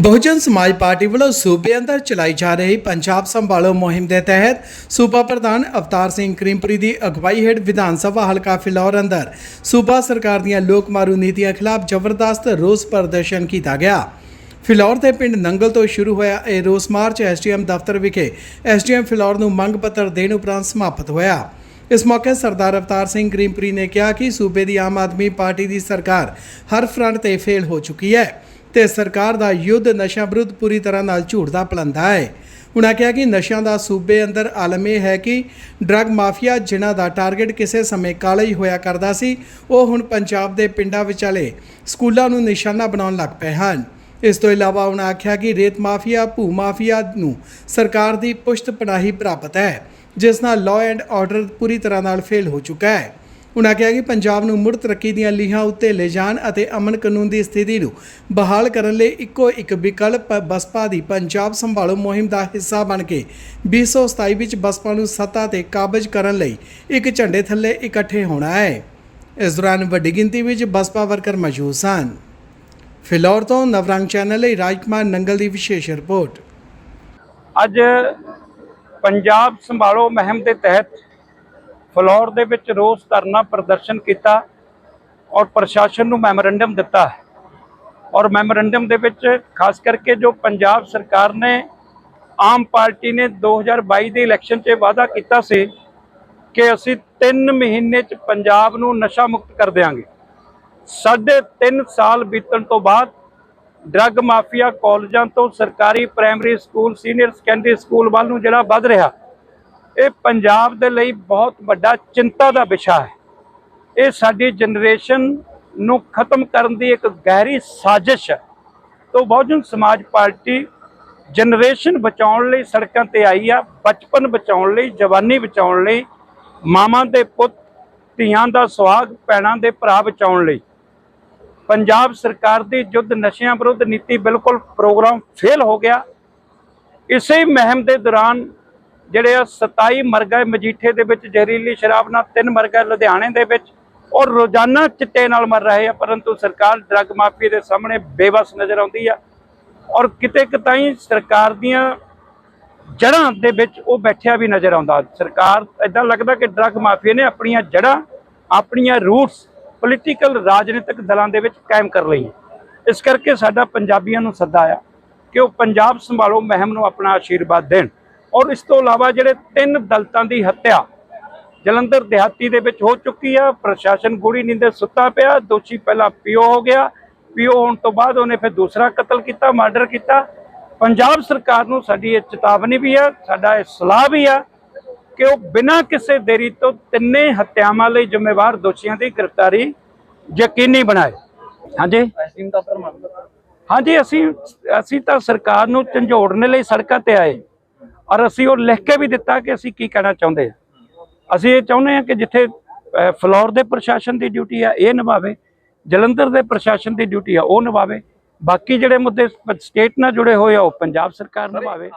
ਬਹੁਜਨ ਸਮਾਜ ਪਾਰਟੀ ਵੱਲੋਂ ਸੂਬੇ ਅੰਦਰ ਚਲਾਈ ਜਾ ਰਹੀ ਪੰਜਾਬ ਸੰਭਾਲੋ ਮੁਹਿੰਮ ਦੇ ਤਹਿਤ ਸੂਬਾ ਪ੍ਰਧਾਨ ਅਵਤਾਰ ਸਿੰਘ ਕਰੀਮਪੁਰੀ ਦੀ ਅਗਵਾਈ ਹੇਠ ਵਿਧਾਨ ਸਭਾ ਹਲਕਾ ਫਿਲੌਰ ਅੰਦਰ ਸੂਬਾ ਸਰਕਾਰ ਦੀਆਂ ਲੋਕ ਮਾਰੂ ਨੀਤੀਆਂ ਖਿਲਾਫ ਜ਼ਬਰਦਸਤ ਰੋਸ ਪ੍ਰਦਰਸ਼ਨ ਕੀਤਾ ਗਿਆ ਫਿਲੌਰ ਦੇ ਪਿੰਡ ਨੰਗਲ ਤੋਂ ਸ਼ੁਰੂ ਹੋਇਆ ਇਹ ਰੋਸ ਮਾਰਚ ਐਸਡੀਐਮ ਦਫ਼ਤਰ ਵਿਖੇ ਐਸਡੀਐਮ ਫਿਲੌਰ ਨੂੰ ਮੰਗ ਪੱਤਰ ਦੇਣ ਉਪਰੰਤ ਸਮਾਪਤ ਹੋਇਆ ਇਸ ਮੌਕੇ ਸਰਦਾਰ ਅਵਤਾਰ ਸਿੰਘ ਗ੍ਰੀਮਪੁਰੀ ਨੇ ਕਿਹਾ ਕਿ ਸੂਬੇ ਦੀ ਆਮ ਆਦਮੀ ਪਾਰਟੀ ਦੀ ਸਰਕਾਰ ਹਰ ਫਰੰਟ ਤੇ ਫੇਲ ਹੋ ਚੁੱਕੀ ਹੈ ਤੇ ਸਰਕਾਰ ਦਾ ਯੁੱਧ ਨਸ਼ਾ ਵਿਰੁੱਧ ਪੂਰੀ ਤਰ੍ਹਾਂ ਨਾਲ ਝੂਠਦਾ ਪਲੰਦਾ ਹੈ। ਉਹਨਾਂ ਕਿਹਾ ਕਿ ਨਸ਼ਿਆਂ ਦਾ ਸੂਬੇ ਅੰਦਰ ਆਲਮ ਇਹ ਹੈ ਕਿ ਡਰੱਗ ਮਾਫੀਆ ਜਿਨ੍ਹਾਂ ਦਾ ਟਾਰਗੇਟ ਕਿਸੇ ਸਮੇਂ ਕਾਲਾ ਹੀ ਹੋਇਆ ਕਰਦਾ ਸੀ, ਉਹ ਹੁਣ ਪੰਜਾਬ ਦੇ ਪਿੰਡਾਂ ਵਿਚਾਲੇ ਸਕੂਲਾਂ ਨੂੰ ਨਿਸ਼ਾਨਾ ਬਣਾਉਣ ਲੱਗ ਪਏ ਹਨ। ਇਸ ਤੋਂ ਇਲਾਵਾ ਉਹਨਾਂ ਆਖਿਆ ਕਿ ਰੇਤ ਮਾਫੀਆ, ਭੂ ਮਾਫੀਆ ਨੂੰ ਸਰਕਾਰ ਦੀ ਪੁਸ਼ਤ ਪਨਾਹੀ ਪ੍ਰਾਪਤ ਹੈ, ਜਿਸ ਨਾਲ ਲਾਅ ਐਂਡ ਆਰਡਰ ਪੂਰੀ ਤਰ੍ਹਾਂ ਨਾਲ ਫੇਲ ਹੋ ਚੁੱਕਾ ਹੈ। ਉਨ੍ਹਾਂ ਕਿਹਾ ਕਿ ਪੰਜਾਬ ਨੂੰ ਮੁੜ ਤਰੱਕੀ ਦੀਆਂ ਲੀਹਾਂ ਉੱਤੇ ਲੈ ਜਾਣ ਅਤੇ ਅਮਨ ਕਾਨੂੰਨ ਦੀ ਸਥਿਤੀ ਨੂੰ ਬਹਾਲ ਕਰਨ ਲਈ ਇੱਕੋ ਇੱਕ ਵਿਕਲਪ ਬਸਪਾ ਦੀ ਪੰਜਾਬ ਸੰਭਾਲੋ ਮੁਹਿੰਮ ਦਾ ਹਿੱਸਾ ਬਣ ਕੇ 2027 ਵਿੱਚ ਬਸਪਾ ਨੂੰ ਸੱਤਾ ਤੇ ਕਾਬਜ ਕਰਨ ਲਈ ਇੱਕ ਝੰਡੇ ਥੱਲੇ ਇਕੱਠੇ ਹੋਣਾ ਹੈ। ਇਸ ਦੌਰਾਨ ਵੱਡੀ ਗਿਣਤੀ ਵਿੱਚ ਬਸਪਾ ਵਰਕਰ ਮੌਜੂਦ ਸਨ। ਫਿਲੌਰ ਤੋਂ ਨਵਰੰਗ ਚੈਨਲ ਲਈ ਰਾਜਕੁਮਾਰ ਨੰਗਲ ਦੀ ਵਿਸ਼ੇਸ਼ ਰਿਪੋਰਟ। ਅੱਜ ਪੰਜਾਬ ਸੰਭਾਲੋ ਮੁਹਿੰਮ ਦੇ ਤਹਿਤ ਫਲੋਰ ਦੇ ਵਿੱਚ ਰੋਸ ਧਰਨਾ ਪ੍ਰਦਰਸ਼ਨ ਕੀਤਾ ਔਰ ਪ੍ਰਸ਼ਾਸਨ ਨੂੰ ਮੈਮੋਰੰਡਮ ਦਿੱਤਾ ਹੈ। ਔਰ ਮੈਮੋਰੰਡਮ ਦੇ ਵਿੱਚ ਖਾਸ ਕਰਕੇ ਜੋ ਪੰਜਾਬ ਸਰਕਾਰ ਨੇ ਆਮ ਪਾਰਟੀ ਨੇ 2022 ਦੇ ਇਲੈਕਸ਼ਨ 'ਚ ਵਾਅਦਾ ਕੀਤਾ ਸੀ ਕਿ ਅਸੀਂ 3 ਮਹੀਨੇ 'ਚ ਪੰਜਾਬ ਨੂੰ ਨਸ਼ਾ ਮੁਕਤ ਕਰ ਦੇਵਾਂਗੇ ਸਾਢੇ 3 ਸਾਲ ਬੀਤਣ ਤੋਂ ਬਾਅਦ ਡਰੱਗ ਮਾਫੀਆ ਕਾਲਜਾਂ ਤੋਂ ਸਰਕਾਰੀ primary school, senior secondary school ਵੱਲ ਨੂੰ ਜਿਹੜਾ ਵੱਧ ਰਿਹਾ ਇਹ ਪੰਜਾਬ ਦੇ ਲਈ ਬਹੁਤ ਵੱਡਾ ਚਿੰਤਾ ਦਾ ਵਿਸ਼ਾ ਹੈ। ਇਹ ਸਾਡੀ ਜਨਰੇਸ਼ਨ ਨੂੰ ਖਤਮ ਕਰਨ ਦੀ ਇੱਕ ਗਹਿਰੀ ਸਾਜ਼ਿਸ਼ ਹੈ। ਤੋਂ ਬਹੁਜਨ ਸਮਾਜ ਪਾਰਟੀ ਜਨਰੇਸ਼ਨ ਬਚਾਉਣ ਲਈ ਸੜਕਾਂ ਤੇ ਆਈ ਆ, ਬਚਪਨ ਬਚਾਉਣ ਲਈ, ਜਵਾਨੀ ਬਚਾਉਣ ਲਈ, ਮਾਵਾਂ ਦੇ ਪੁੱਤ, ਧੀਆਂ ਦਾ ਸੁਹਾਗ, ਭੈਣਾਂ ਦੇ ਭਰਾ ਬਚਾਉਣ ਲਈ। ਪੰਜਾਬ ਸਰਕਾਰ ਦੀ ਯੁੱਧ ਨਸ਼ਿਆਂ ਵਿਰੁੱਧ ਨੀਤੀ ਬਿਲਕੁਲ ਪ੍ਰੋਗਰਾਮ ਫੇਲ ਹੋ ਗਿਆ। ਇਸੇ ਮਹਿਮ ਦੇ ਦੌਰਾਨ ਜਿਹੜੇ ਆ 27 ਮਰ ਗਏ ਮਜੀਠੇ ਦੇ ਵਿੱਚ, ਜ਼ਹਿਰੀਲੀ ਸ਼ਰਾਬ ਨਾਲ ਤਿੰਨ ਮਰ ਗਏ ਲੁਧਿਆਣੇ ਦੇ ਵਿੱਚ, ਔਰ ਰੋਜ਼ਾਨਾ ਚਿੱਟੇ ਨਾਲ ਮਰ ਰਹੇ ਆ, ਪਰੰਤੂ ਸਰਕਾਰ ਡਰੱਗ ਮਾਫੀਆ ਦੇ ਸਾਹਮਣੇ ਬੇਬਸ ਨਜ਼ਰ ਆਉਂਦੀ ਆ, ਔਰ ਕਿਤੇ ਕਿਤਾਈ ਸਰਕਾਰ ਦੀਆਂ ਜੜ੍ਹਾਂ ਦੇ ਵਿੱਚ ਉਹ ਬੈਠਿਆ ਵੀ ਨਜ਼ਰ ਆਉਂਦਾ। ਸਰਕਾਰ ਇਦਾਂ ਲੱਗਦਾ ਕਿ ਡਰੱਗ ਮਾਫੀਆ ਨੇ ਆਪਣੀਆਂ ਜੜ੍ਹਾਂ, ਆਪਣੀਆਂ ਰੂਟਸ ਪੋਲੀਟੀਕਲ ਰਾਜਨੀਤਿਕ ਦਲਾਂ ਦੇ ਵਿੱਚ ਕਾਇਮ ਕਰ ਲਈ ਇਸ ਕਰਕੇ ਸਾਡਾ ਪੰਜਾਬੀਆਂ ਨੂੰ ਸੱਦਾ ਆ ਕਿ ਉਹ ਪੰਜਾਬ ਸੰਭਾਲੋ, ਮਹਿਮ ਨੂੰ ਆਪਣਾ ਆਸ਼ੀਰਵਾਦ ਦੇਣ। ਔਰ ਇਸ ਤੋਂ ਇਲਾਵਾ ਜਿਹੜੇ ਤਿੰਨ ਦਲਤਾਂ ਦੀ ਹੱਤਿਆ ਜਲੰਧਰ ਦਿਹਾਤੀ ਦੇ ਵਿੱਚ ਹੋ ਚੁੱਕੀ ਆ ਪ੍ਰਸ਼ਾਸਨ ਗੂੜੀ ਨੀਂਦੇ ਸੁੱਤਾ ਪਿਆ ਦੋਸ਼ੀ ਪਹਿਲਾਂ ਪੀਓ ਹੋ ਗਿਆ ਪੀਓ ਹੋਣ ਤੋਂ ਬਾਅਦ ਉਹਨੇ ਫਿਰ ਦੂਸਰਾ ਕਤਲ ਕੀਤਾ ਮਰਡਰ ਕੀਤਾ। ਪੰਜਾਬ ਸਰਕਾਰ ਨੂੰ ਸਾਡੀ ਇਹ ਚੇਤਾਵਨੀ ਵੀ ਆ ਸਾਡਾ ਇਹ ਸਲਾਹ ਵੀ ਆ ਕਿ ਉਹ ਬਿਨਾਂ ਕਿਸੇ ਦੇਰੀ ਤੋਂ ਤਿੰਨੇ ਹੱਤਿਆਵਾਂ ਲਈ ਜ਼ਿੰਮੇਵਾਰ ਦੋਸ਼ੀਆਂ ਦੀ ਗ੍ਰਿਫਤਾਰੀ ਯਕੀਨੀ ਬਣਾਏ। ਹਾਂਜੀ? ਹਾਂਜੀ ਅਸੀਂ ਅਸੀਂ ਤਾਂ ਸਰਕਾਰ ਨੂੰ ਝੰਜੋੜਨ ਲਈ ਸੜਕਾਂ ਤੇ ਆਏ। ਔਰ ਅਸੀਂ ਉਹ ਲਿਖ ਕੇ ਵੀ ਦਿੱਤਾ ਕਿ ਅਸੀਂ ਕੀ ਕਹਿਣਾ ਚਾਹੁੰਦੇ ਹਾਂ। ਅਸੀਂ ਇਹ ਚਾਹੁੰਦੇ ਹਾਂ ਕਿ ਜਿੱਥੇ ਫਲੋਰ ਦੇ ਪ੍ਰਸ਼ਾਸਨ ਦੀ ਡਿਊਟੀ ਆ, ਇਹ ਨਿਭਾਵੇ, ਜਲੰਧਰ ਦੇ ਪ੍ਰਸ਼ਾਸਨ ਦੀ ਡਿਊਟੀ ਆ, ਉਹ ਨਿਭਾਵੇ। ਬਾਕੀ ਜਿਹੜੇ ਮੁੱਦੇ ਸਟੇਟ ਨਾਲ ਜੁੜੇ ਹੋਏ ਆ, ਉਹ ਪੰਜਾਬ ਸਰਕਾਰ ਨਿਭਾਵੇ।